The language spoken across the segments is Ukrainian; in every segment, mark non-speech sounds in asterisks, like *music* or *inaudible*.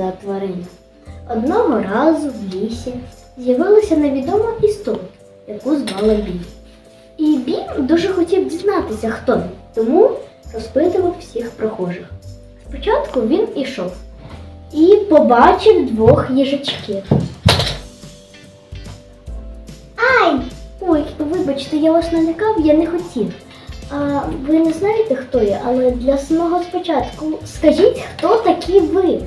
за тварина. Одного разу в лісі з'явилася невідома істота, яку звали Бім. І Бім дуже хотів дізнатися, хто він, тому розпитував всіх прохожих. Спочатку він ішов і побачив двох їжачків. Ай! Ой, вибачте, я вас налякав, я не хотів. А ви не знаєте, хто я, але для самого спочатку скажіть, хто такі ви?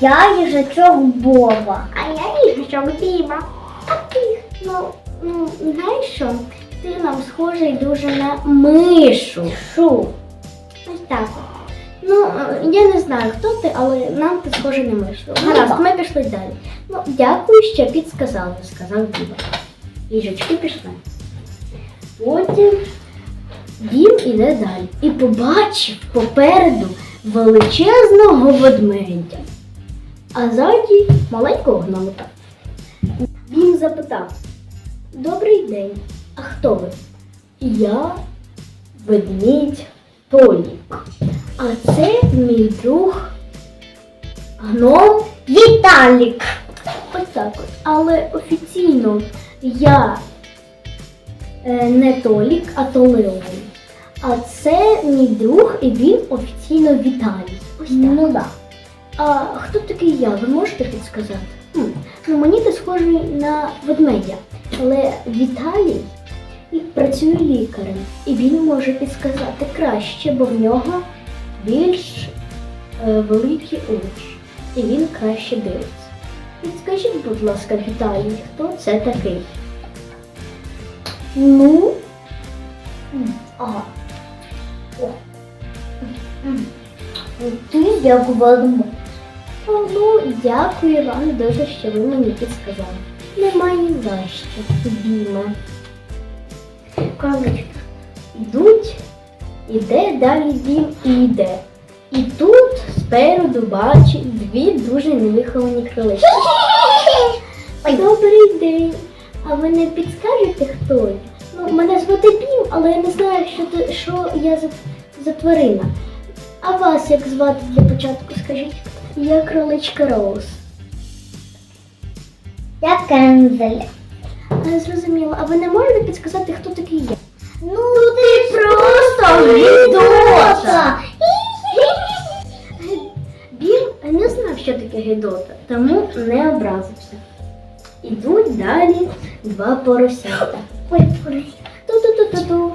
Я їжачок Боба. А я їжачок Біма. А ти? Ну, ну, знаєш що? Ти нам схожий дуже на мишу. Шу. Ось так. Ну, я не знаю, хто ти, але нам ти схожий на мишу. Гаразд, ми пішли далі. Ну, дякую, що підсказали, сказав Біба. Їжачки пішли. Потім Дім іде далі і побачив попереду величезного ведмедя, а ззаді маленького гномика. Він запитав: Добрий день, а хто ви? Я ведмідь Толік. А це мій друг гном Віталік. Ось так. Але офіційно я е, не Толік, а Толеон. А це мій друг, і він офіційно Віталій. Ось так. Ну да. А хто такий я? Ви можете підсказати? Хм. Ну, мені ти схожий на ведмедя, але Віталій працює лікарем, і він може підсказати краще, бо в нього більш е, великі очі, і він краще дивиться. Підскажіть, будь ласка, Віталій, хто це такий? Ну. Ага. Ти як. Ну, дякую вам дуже, що ви мені підсказали. Немає за що, Біме. Кролички йдуть, іде далі дім і йде. І тут спереду бачить дві дуже невиховані кролички. *laughs* Добрий день. А ви не підскажете, хто я? Ну, мене звати Бім, але я не знаю, що, ти, що я за, за тварина. А вас як звати для початку, скажіть? Я кроличка Роуз. Я Кензель. А, зрозуміло, а ви не можете підсказати, хто такий я? Ну ти просто гидота. *laughs* Бім не знав, що таке гидота, тому не образився. Ідуть далі два поросята. Ой, ой. Ту-ту-ту-ту-ту.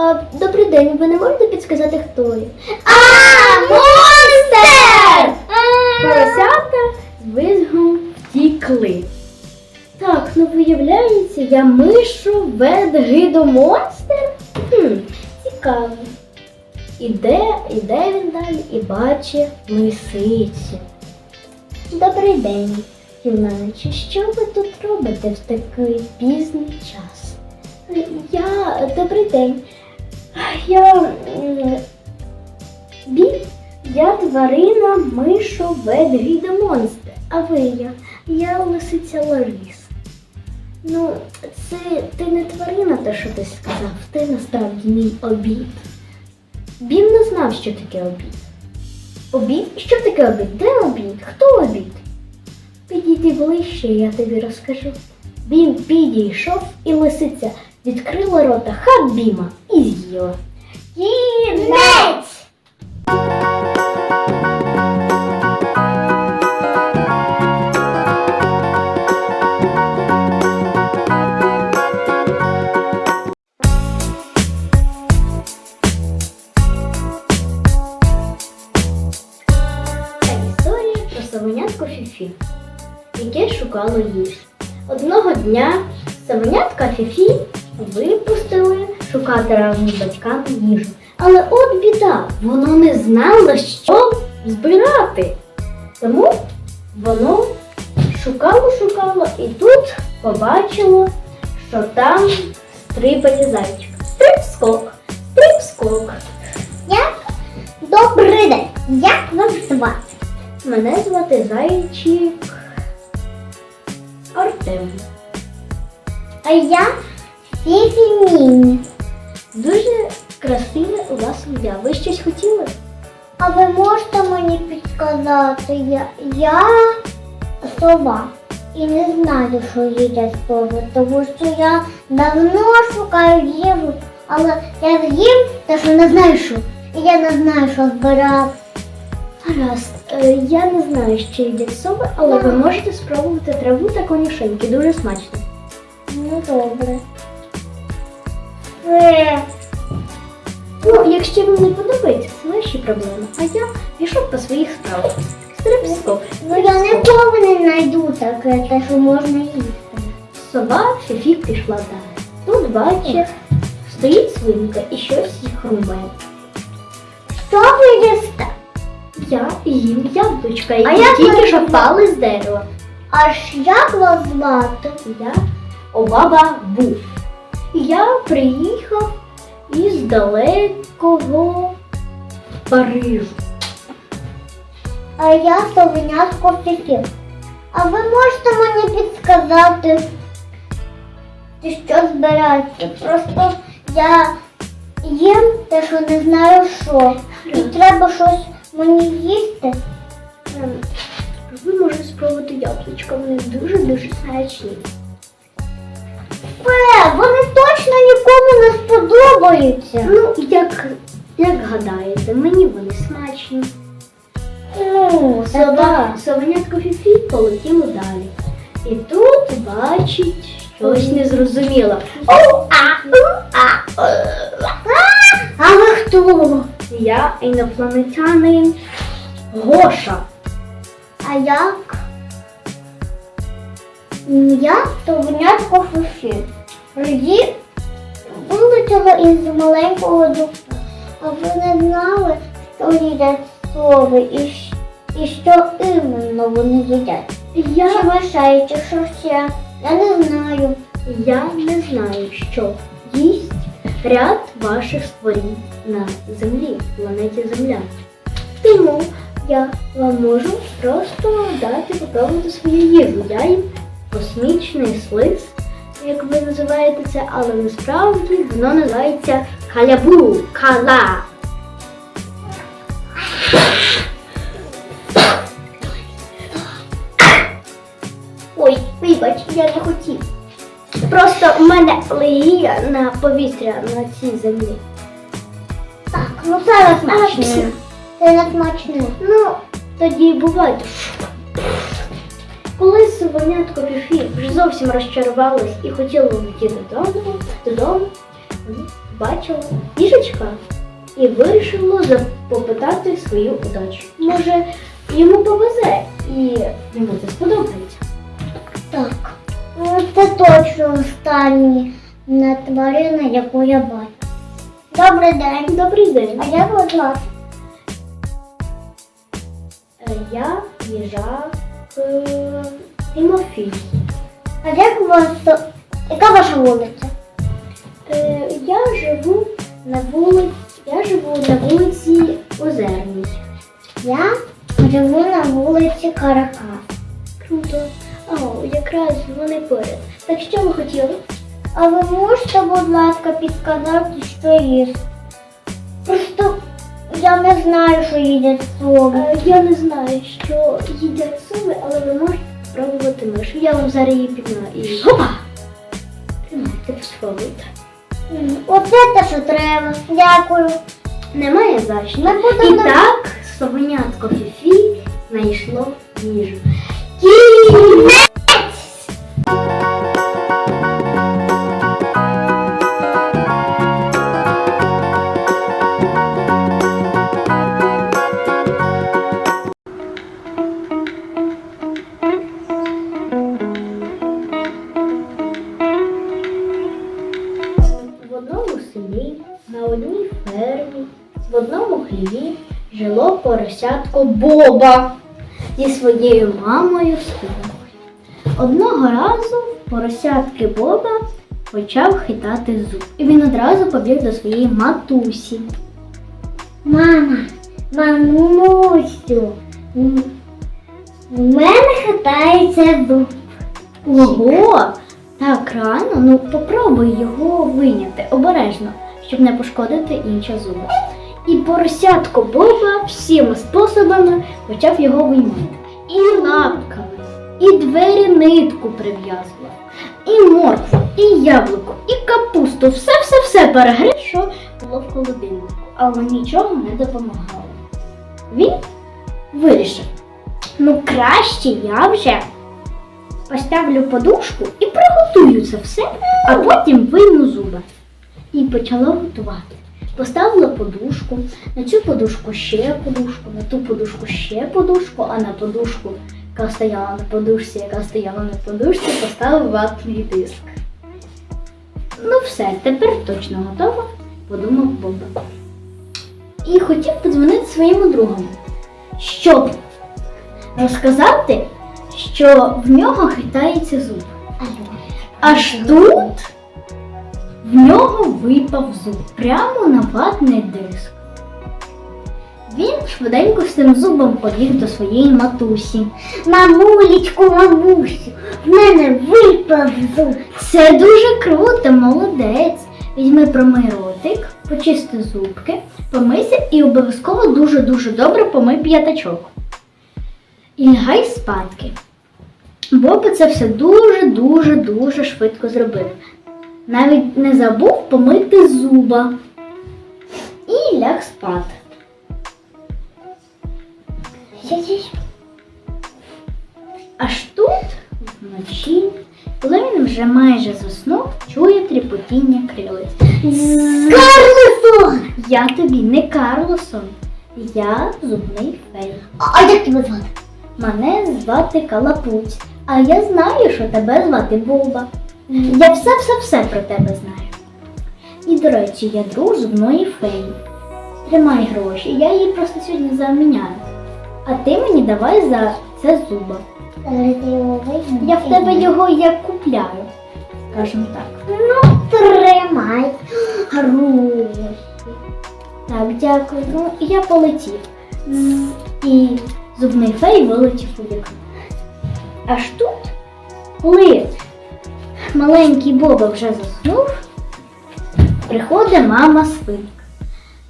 А, добрий день, ви не можете підсказати, хто я? А, монстр! Поросята з визгом втікли. Так, ну виявляється, я мишу ведгидомонстр? Хм, цікаво. Іде, іде він далі і бачить лисицю. Добрий день, юначе. Що ви тут робите в такий пізній час? Я добрий день. Я м, бі, я тварина мишу ведгідомонстр. А ви я? Я лисиця Ларіс. Ну, це ти не тварина, те, що ти сказав, ти насправді мій обід. Він не знав, що таке обід. Обід? Що таке обід? Де обід? Хто обід? Підійди ближче, я тобі розкажу. Він підійшов і лисиця відкрила рота хап Біма і з'їла. Історія про совенятко Фіфі, яке шукало їжу. Одного дня совенятка Фіфі випустили шукати разом з батьками їжу. Але от біда, воно не знало, що збирати. Тому воно шукало, шукало і тут побачило, що там стрипає зайчик. Стрип-скок, стрип-скок. Як? Добрий день. Як вас звати? Мене звати Зайчик Артем. А я Фіфі Міні. Дуже красиве у вас ім'я. Ви щось хотіли? А ви можете мені підказати? Я, я сова. І не знаю, що їдять сови, тому що я давно шукаю їжу, але я з'їм те, що не знаю що. І я не знаю, що збирати. Гаразд, е, я не знаю, що їдять сови, але ви можете спробувати траву та конюшеньки. Дуже смачно. Ну добре. Ну, якщо вам не подобається, це ваші проблеми. А я пішов по своїх справах. Стрибсько. Ну я ніколи не знайду таке, те, що можна їсти. Сова Фіфі пішла далі. Тут бачить, стоїть свинка і щось їх хрумає. Що ви їсте? Я їм яблучка, які як тільки що впали з дерева. Аж як вас звати? Я Обаба був. Я приїхав із далекого Парижу. А я совенятко Фіфі. А ви можете мені підсказати, що збирається? Просто я їм те, що не знаю що. І треба щось мені їсти. Ви можете спробувати яблучка, вони дуже-дуже смачні. Е, вони точно нікому не сподобаються. Ну, як, як гадаєте, мені вони смачні. Ну, Сова, совенятко Фіфі полетіло далі. І тут бачить щось незрозуміле. А ви хто? Я інопланетянин Гоша. А як? Я совенятко Фіфі. Тоді вилетіла із маленького дупла. А ви не знали, що їдять сови і, і що іменно вони їдять? Чи Я, чи що ще? Я не знаю. я не знаю, що їсть ряд ваших створінь на землі, планеті Земля. Тому я вам можу просто дати попробувати свою їжу. Я їм космічний слиз, як ви називаєте це, але насправді воно називається халябу, кала. Ой, вибач, я не хотів. Просто в мене алергія на повітря на цій землі. Так, ну це не смачне. псі. Це не смачне. Ну, тоді бувайте. Коли совенятко Фіфі вже зовсім розчарувалась і хотіла летіти додому, додому, бачила їжачка і вирішила попитати свою удачу. Може, йому повезе і йому це сподобається. Так. Це точно остання тварина, яку я бачу. Добрий день. Добрий день. А як вас? Е, Я їжак е, Тимофій. А як у вас то- яка ваша вулиця? Е, Я живу на вулиці. Я живу на вулиці Озерній. Я живу на вулиці Карака. Круто. О, якраз вони поряд. Так що ви хотіли? А ви можете, будь ласка, підказати, що їсти? Просто я не знаю, що їдять сови. Е, Я не знаю, що їдять сови, ви можете спробувати мишу. Я вам зараз її підна і Опа! Тримайте, спробуйте. Оце те, що треба. Дякую. Немає за що. Ми будемо- І так совенятко Фіфі знайшло їжу. В поросятко Боба зі своєю мамою співою. Одного разу поросятки Боба почав хитати зуб, і він одразу побіг до своєї матусі. Мама, мамусю, в мене хитається зуб. Ого! Так рано, ну попробуй його виняти обережно, щоб не пошкодити інші зуби. І поросятко Боба всіма способами почав його виймати. І лапками, і двері нитку прив'язував, і моркву, і яблуко, і капусту. Все-все-все перегриз, що було в холодильнику, але нічого не допомагало. Він вирішив, ну краще я вже поставлю подушку і приготую це все, а потім вийму зуби. І почала готувати. Поставила подушку, на цю подушку ще подушку, на ту подушку ще подушку, а на подушку, яка стояла на подушці, яка стояла на подушці, поставив ватний диск. Ну все, тепер точно готово, подумав Боба. І хотів подзвонити своєму другу, щоб розказати, що в нього хитається зуб. Аж тут в нього випав зуб прямо на ватний диск. Він швиденько з цим зубом побіг до своєї матусі. Мамулечку, мамусю, в мене випав зуб. Це дуже круто, молодець. Візьми промий ротик, почисти зубки, помийся і обов'язково дуже-дуже добре помий п'ятачок. І лягай спадки. Боба це все дуже-дуже-дуже швидко зробив. Навіть не забув помити зуба. І ляг спати. Аж тут, вночі, коли він вже майже заснув, чує тріпотіння крилиць. Карлсон! Я тобі не Карлосон, я зубний фей. А, а як тебе звати? Мене звати Калапуць, а я знаю, що тебе звати Боба. Я все-все-все про тебе знаю. І, до речі, я друг зубної феї. Тримай гроші, я її просто сьогодні заміняю. А ти мені давай за це зуба. Я в тебе його як купляю, скажімо так. Ну, тримай. Гроші. Так, дякую. Ну, я полетів. І зубний фей вилетів у вікно. Аж тут, коли маленький Боба вже заснув, приходить мама свинка.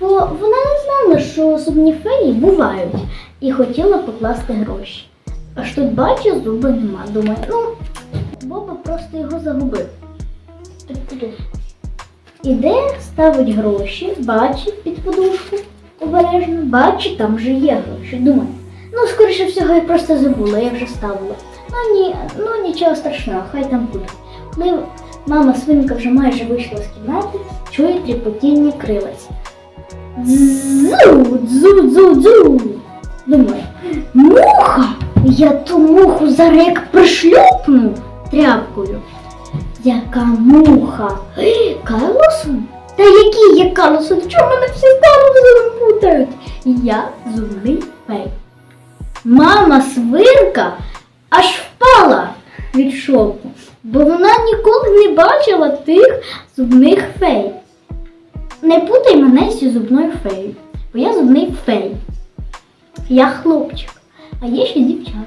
Бо вона не знала, що зубні феї бувають, і хотіла покласти гроші. Аж тут бачить, зуби нема. Думає, ну, Боба просто його загубив. Іде, ставить гроші, бачить під подушку обережно, бачить, там вже є гроші. Думає, ну, скоріше всього, я просто забула, я вже ставила. Ну ні, ну нічого страшного, хай там буде. Коли мама свинка вже майже вийшла з кімнати, чує тріпотіння крилець. Дзу, дзу, дзу, дзу. Думає, муха! Я ту муху зараз як пришлюпну тряпкою. Яка муха? Карлосон? Та який є Карлосон? Чому мене всі з Карлосоном путають? Я зубний фей. Мама свинка аж впала від шоку, бо вона ніколи не бачила тих зубних фей. Не путай мене зі зубною феєю, бо я зубний фей. Я хлопчик, а є ще дівчата.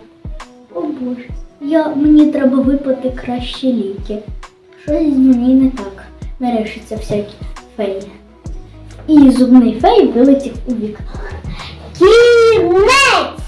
О Боже, я, мені треба випити кращі ліки. Щось з мені не так. Нарешті всякі феї. І зубний фей вилетів у вікно. Кінець!